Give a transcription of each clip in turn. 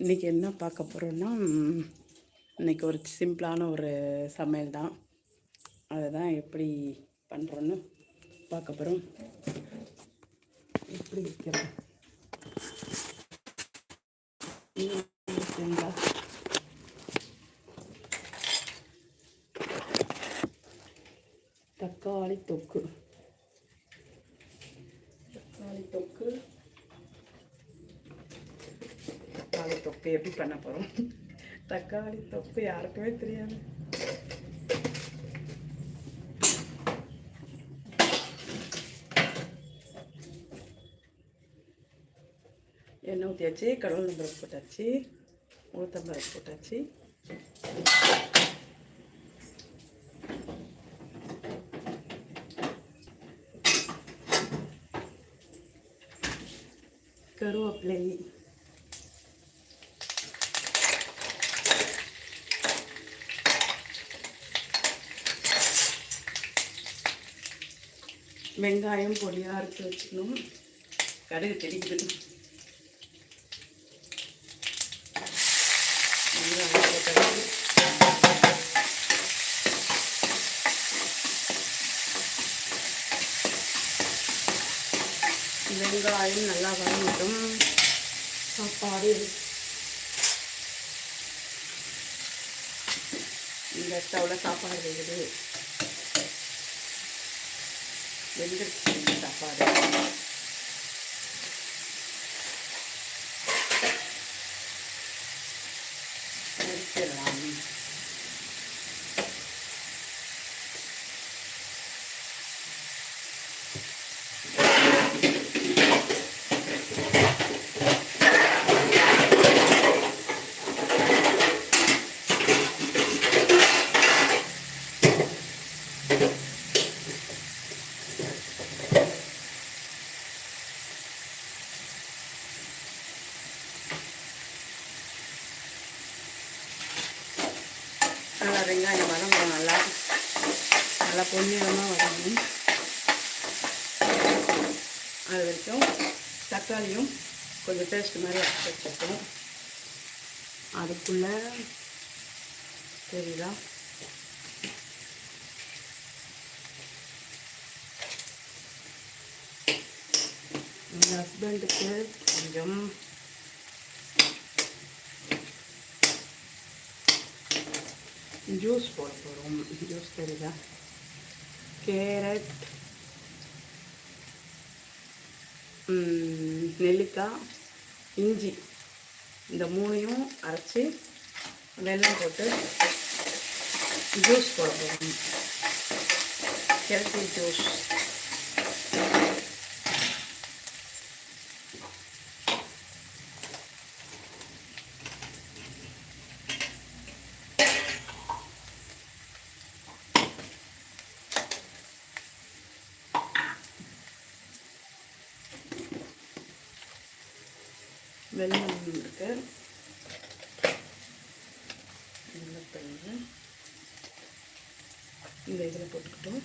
இன்றைக்கி என்ன பார்க்க போகிறோன்னா இன்றைக்கி ஒரு சிம்பிளான ஒரு சமையல் தான். அதை தான் எப்படி பண்ணுறோன்னு பார்க்க போகிறோம் எப்படி வைக்கிறோம் ம், ஓகேங்களா? தக்காளி தொக்கு தக்காளி தொக்கு தக்காளி தொக்கு எப்படி பண்ண போகிறோம் தக்காளி தொப்பு யாருக்குமே தெரியாது. எண்ணெய் ஊற்றியாச்சு கடவுள் நம்பருக்கு போட்டாச்சு உளுத்தம்பருப்பு போட்டாச்சு. வெங்காயம் பொடியாக அறுத்து வச்சுக்கணும். கடுகு தெரிக்குது. வெங்காயம் நல்லா வதங்கட்டும். சாப்பாடு. இந்த ஸ்டவ்வில் சாப்பாடு வேகுது. வெந்துருச்சு இந்த சாப்பாடு முடிச்சிடலாம் நல்லா வெங்காயம் வதங்கணும் நல்லா நல்லா பொன்னிறமாக வதங்கணும் அது வரைக்கும் தக்காளியும் கொஞ்சம் பேஸ்ட் மாதிரி அரைச்சி வச்சுருக்கோம். அதுக்குள்ளே தெரியுதா? எங்கள் ஹஸ்பண்டுக்கு கொஞ்சம் ஜூஸ் போட போகிறோம் ஜூஸ் தெரியுதா? கேரட் நெல்லிக்காய் இஞ்சி. இந்த மூணையும் அரைச்சி வெல்லம் போட்டு ஜூஸ் போட போகிறோம் ஹெல்த்தி ஜூஸ் வெல்லம் இருக்கு வெள்ளத்தண்ணி இந்த இதில் போட்டுக்கிட்டோம்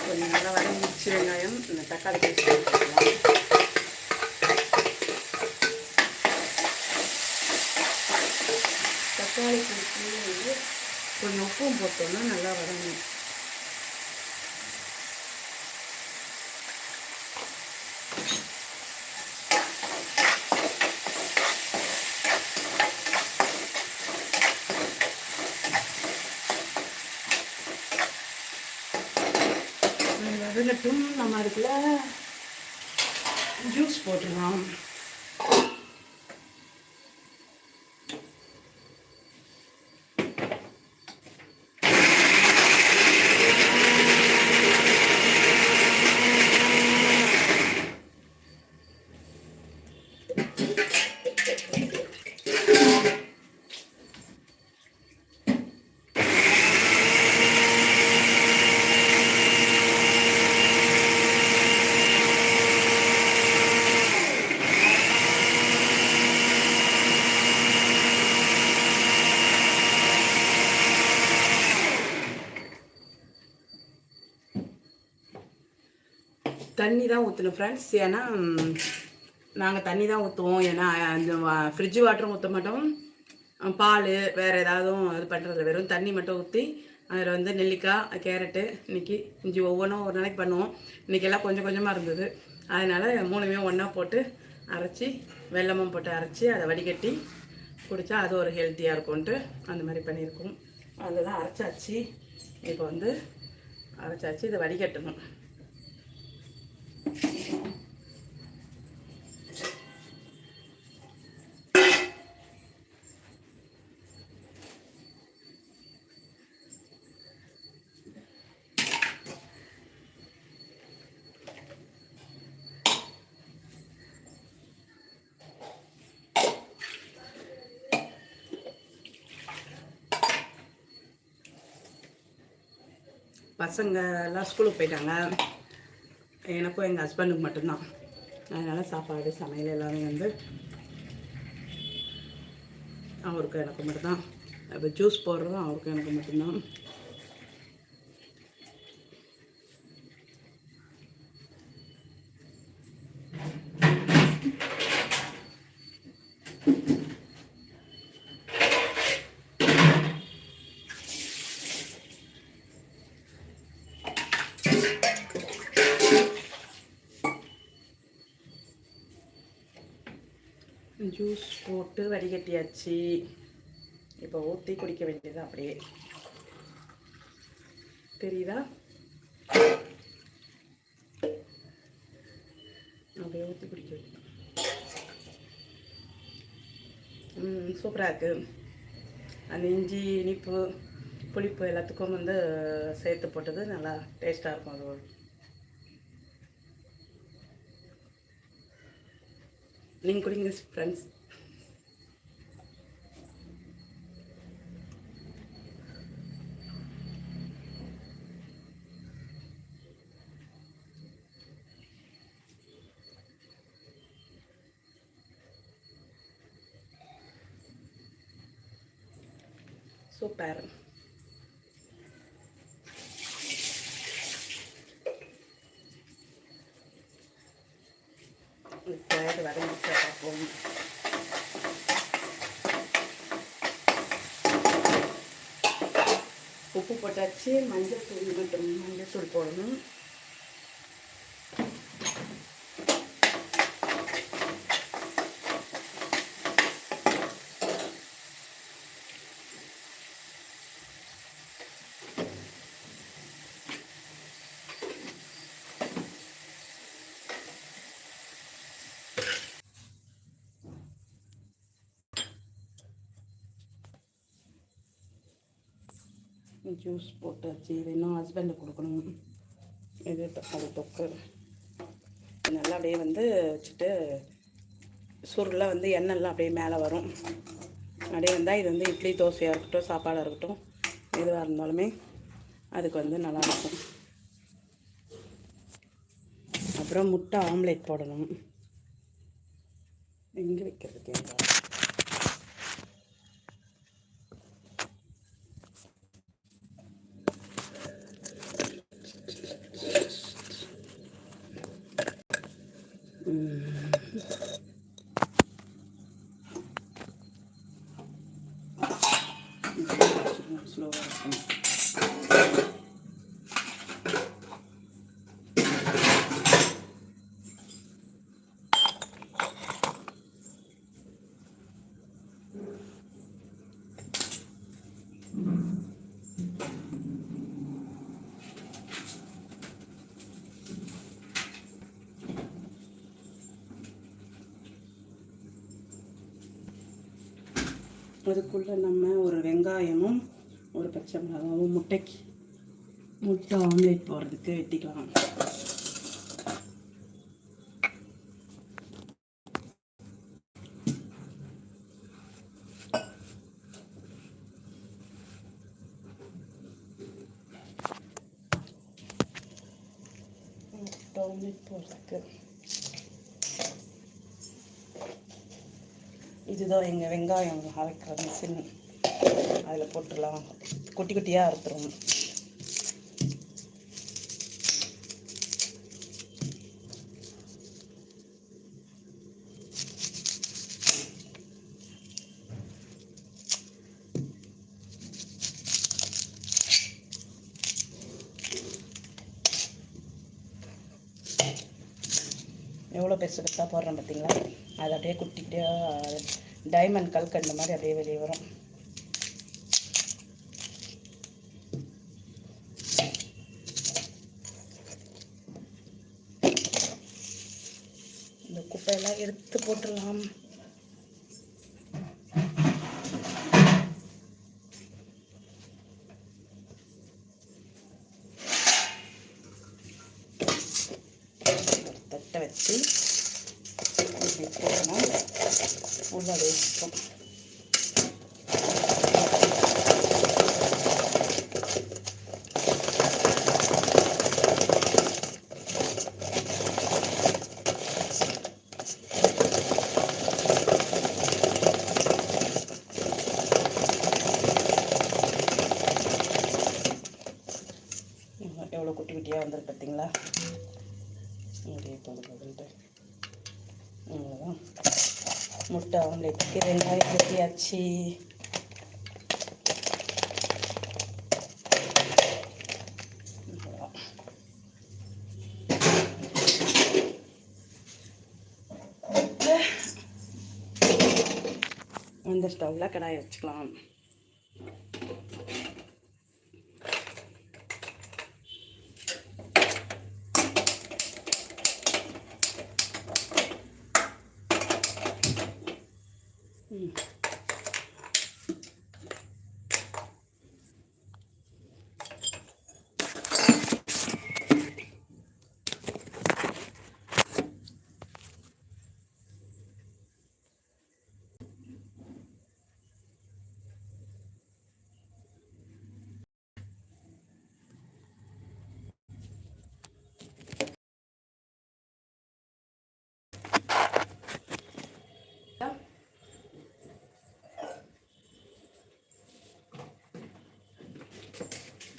கொஞ்சம் நல்லா வதங்கிடுச்சு வெங்காயம் இந்த தக்காளி பேஸ்ட் போட்டுக்கலாம் தக்காளி பேஸ்ட் வந்து கொஞ்சம் உப்பும் போட்டோம்னா நல்லா வதங்கும் வதங்கட்டும் நம்ம அதுக்குள்ள ஜூஸ் போட்டுடலாம். தண்ணி தான் ஊற்றணும் ஃப்ரெண்ட்ஸ் ஏன்னா நாங்கள் தண்ணி தான் ஊற்றுவோம் ஏன்னா அந்த ஃப்ரிட்ஜ் வாட்டரும் ஊற்ற மாட்டோம். பால் வேறு ஏதாவது இது பண்ணுறது வெறும் தண்ணி மட்டும் ஊற்றி அதில் வந்து நெல்லிக்காய் கேரட்டு இன்றைக்கி இஞ்சி ஒவ்வொன்றும் ஒரு நாளைக்கு பண்ணுவோம். இன்றைக்கி எல்லாம் கொஞ்சம் கொஞ்சமாக இருந்தது. அதனால் மூணுமே ஒன்றா போட்டு அரைச்சி வெல்லமும் போட்டு அரைச்சி அதை வடிகட்டி குடித்தா அது ஒரு ஹெல்த்தியாக இருக்கும்ன்ட்டு அந்த மாதிரி பண்ணியிருக்கோம். அதெல்லாம் அரைச்சாச்சு. இப்போ வந்து அரைச்சாச்சு இதை வடிகட்டணும். பசங்க எல்லாம் ஸ்கூலுக்கு போயிட்டாங்க எனக்கும் எங்கள் ஹஸ்பண்டுக்கு மட்டும்தான். அதனால் சாப்பாடு சமையல் எல்லாமே வந்து அவருக்கு எனக்கு மட்டும்தான். இப்போ ஜூஸ் போடுறதும் அவருக்கு எனக்கு மட்டும்தான். ஜூஸ் போட்டு வடிகட்டியாச்சு. இப்போ ஊற்றி குடிக்க வேண்டியது அப்படியே. தெரியுதா? அப்படியே ஊற்றி குடிக்க வேண்டியது சூப்பராக இருக்குது அந்த இஞ்சி இனிப்பு புளிப்பு எல்லாத்துக்கும் வந்து சேர்த்து போட்டது நல்லா டேஸ்ட்டாக இருக்கும் அது நீங்கள் குடிங்க ஃப்ரெண்ட்ஸ் சூப்பர் இப்போ இது வதங்கிட்டு பார்ப்போம் உப்பு போட்டாச்சு மஞ்சள் தூள் மட்டும் மஞ்சள் தூள் போடணும். ஜூஸ் போட்டாச்சு இது இன்னும் ஹஸ்பண்டுக்கு கொடுக்கணும். இது தக்காளி தொக்கு. நல்லா அப்படியே வந்து வச்சுட்டு சுருளில் வந்து எண்ணெய்லாம் அப்படியே மேலே வரும். அப்படியே வந்தால் இது வந்து இட்லி தோசையாக இருக்கட்டும் சாப்பாடாக இருக்கட்டும் எதுவாக இருந்தாலுமே அதுக்கு வந்து நல்லாயிருக்கும் அப்புறம் முட்டை ஆம்லேட் போடணும். எங்கே வைக்கிறது கேட்கலாம் ஸ்லோவாக இருக்கும் அதுக்குள்ளே நம்ம ஒரு வெங்காயமும் ஒரு பச்சை மிளகாவும் முட்டைக்கு முட்டை ஆம்லேட் போடுறதுக்கு வெட்டிக்கலாம். முட்டை ஆம்லேட் போடுறதுக்கு. இதுதான் எங்கள் வெங்காயம் அரைக்கிற மிஷின் அதில் போட்டுடலாம். குட்டி குட்டியாக அறுத்துருவோம். எவ்வளோ பெருசு பெருசாக போடுறேன் பார்த்தீங்களா அது அப்படியே குட்டிக்கிட்டே டைமண்ட் கல்கண்டு மாதிரி அப்படியே வெளியே வரும். இந்த குப்பையெல்லாம் எடுத்து போட்டுடலாம் ஒரு தட்டை வச்சு இப்படி போடணும் உள்ள வச்சுப்போம் எவ்வளோ குட்டி குட்டியாக வந்துருக்கு பார்த்தீங்களா அப்படியே போது போதுன்ட்டு அவ்வளோதான் முட்டை ஆம்லேட்டுக்கு வெங்காயம் வெட்டியாச்சு இந்த ஸ்டவ்வில் கடாயை வச்சுக்கலாம்.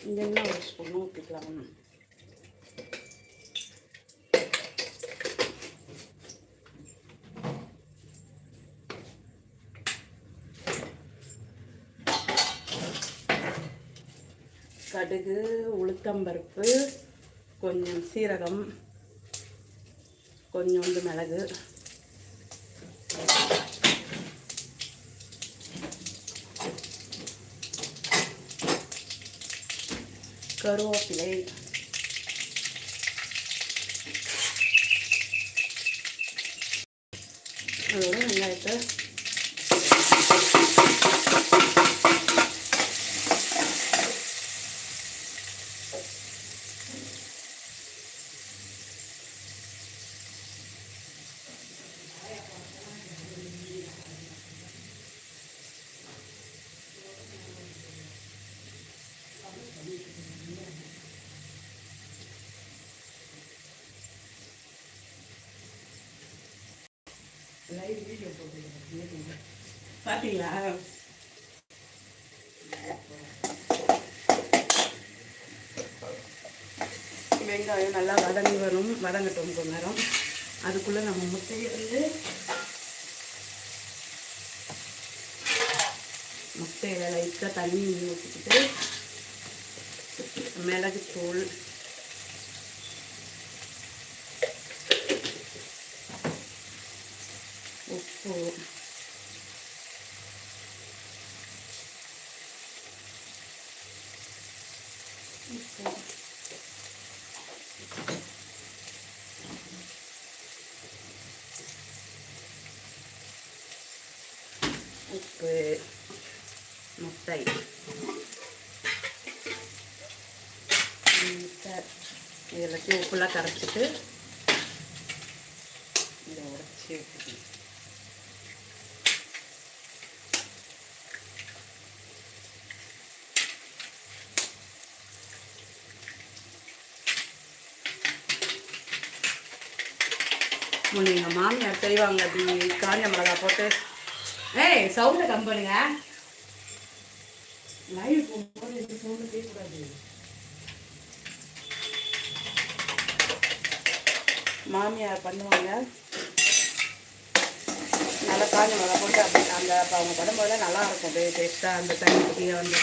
இந்த எண்ணெய் ஒரு ஸ்பூன் ஊற்றிக்கலாம் கடுகு உளுத்தம்பருப்பு கொஞ்சம் சீரகம் கொஞ்சோண்டு மிளகு. કરો પ્લેટ. பார்த்தீங்களா வெங்காயம் நல்லா வதங்கி வரும் வதங்கட்டும் கொஞ்ச நேரம். அதுக்குள்ளே நம்ம முட்டையை வந்து முட்டையில் லைட்டாக தண்ணி ஊற்றிக்கிட்டு மிளகுத்தூள் உப்பு உப்பு உப்பு முட்டை முட்டை இது எல்லாத்தையும் உப்புலாம் கரைச்சிட்டு இதை உடச்சி வச்சுக்கணும் முன்ன எங்கள் மாமியார் செய்வாங்க அப்படி காஞ்ச மிளகா போட்டு. ஏய் சவுண்டை கம் பண்ணுங்க. லைவ் போகும்போது சவுண்டு கேட்கக்கூடாது. மாமியார் பண்ணுவாங்க. காஞ்ச மிளகா போட்டு அப்படி அந்த அப்போ அவங்க படும்போதெல்லாம் நல்லா இருக்கும். அப்படியே டேஸ்ட்டாக அந்த தண்ணி குட்டியாக வந்து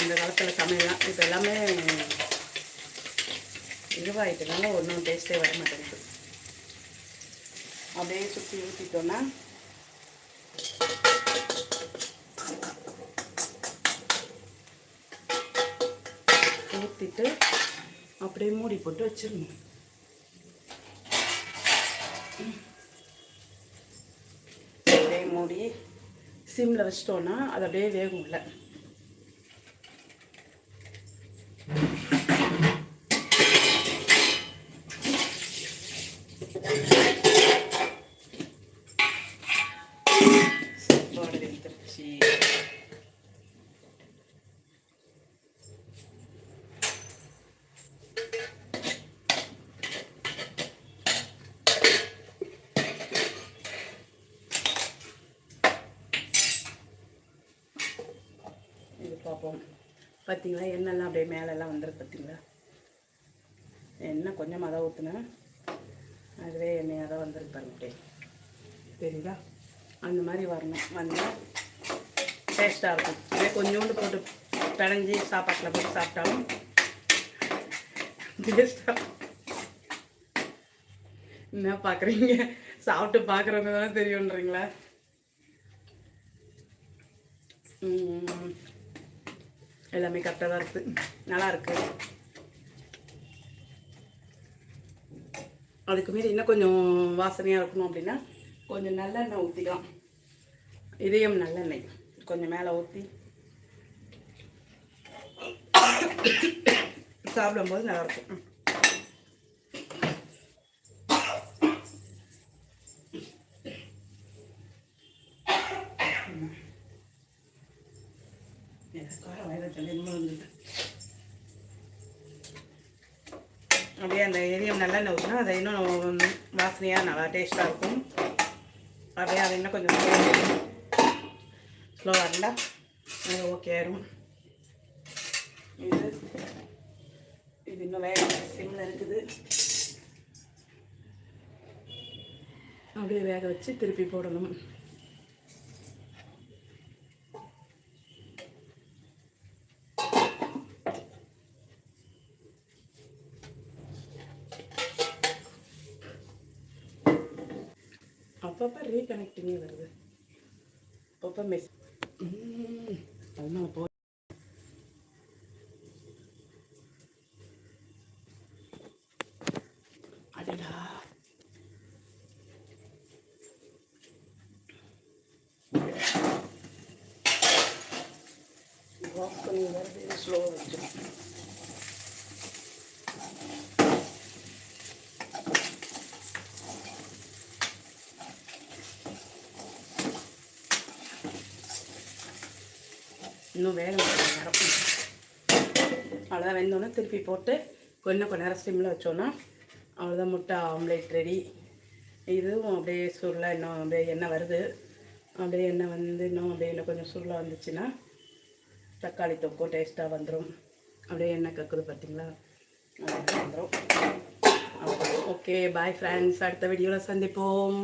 அந்த காலத்தில் சமையலாம் இப்போ எல்லாமே இதுவாகிட்டனால ஒன்றும் டேஸ்ட்டே வர மாட்டேங்குது. அப்படியே சுற்றி ஊற்றிட்டோன்னா ஊற்றிட்டு அப்படியே மூடி போட்டு வச்சிடணும். அப்படியே மூடி சிம்மில் வச்சிட்டோன்னா அது அப்படியே வேகும் இல்லை வெந்துருச்சு பார்ப்போம். பார்த்தீங்களா? எண்ணெய்லாம் அப்படியே மேலெல்லாம் வந்துருக்கு பார்த்தீங்களா? எண்ணெய் கொஞ்சமாக தான் ஊற்றுனேன் அதுவே எண்ணெயாக தான் வந்திருக்கு பாருங்க அப்படியே. தெரியுதா? அந்த மாதிரி வரணும். வந்தால் டேஸ்ட்டாக இருக்கும். அப்படியே கொஞ்சோண்டு போட்டு பிணைஞ்சி சாப்பாட்டில் போட்டு சாப்பிட்டாலும் டேஸ்ட்டாக என்ன பார்க்குறீங்க சாப்பிட்டு பார்க்குறவங்க தானே தெரியுன்றீங்களா எல்லாமே கரெக்டாக தான் இருக்குது நல்லா இருக்கு. அதுக்கு மீறி இன்னும் கொஞ்சம் வாசனையாக இருக்கணும் அப்படின்னா கொஞ்சம் நல்லெண்ணெய் ஊற்றிக்கலாம் இதயம் நல்லெண்ணெய். கொஞ்சம் மேலே ஊற்றி சாப்பிடும்போது நல்லாயிருக்கும் காரம் வயதை சொல்லி இருந்தது அப்படியே அந்த எரியம் நல்லெண்ணெய் ஊற்றினா அதை இன்னும் வாசனையாக நல்லா டேஸ்ட்டாக இருக்கும் அப்படியே அதை இன்னும் கொஞ்சம் ஸ்லோவாக இருந்தால் ஓகே ஆயிரும் இது இது இன்னும் வேக சிம்மில் இருக்குது அப்படியே வேக வச்சு திருப்பி போடணும் அப்பப்போ ரீகனெக்டிங்கே வருது அப்பப்போ மெஸ் அதனால போ அடடா ஆஃப் பண்ணி வருது ஸ்லோவாக இன்னும் வேகணும் கொஞ்சம் நேரம் அவ்வளோதான் வெந்தோடனே திருப்பி போட்டு கொஞ்சம் கொஞ்ச நேரம் ஸ்டிம்மில் வச்சோன்னா அவ்வளோதான் முட்டை ஆம்லேட் ரெடி இதுவும் அப்படியே சுருளாக இன்னும் அப்படியே எண்ணெய் வருது. அப்படியே எண்ணெய் வந்து இன்னும் அப்படியே இன்னும் கொஞ்சம் சுருளாக வந்துச்சுன்னா தக்காளி தொக்கும் டேஸ்ட்டாக வந்துடும் அப்படியே எண்ணெய் கக்குது பார்த்தீங்களா வந்துடும் ஓகே பாய் ஃப்ரெண்ட்ஸ் அடுத்த வீடியோவில் சந்திப்போம்.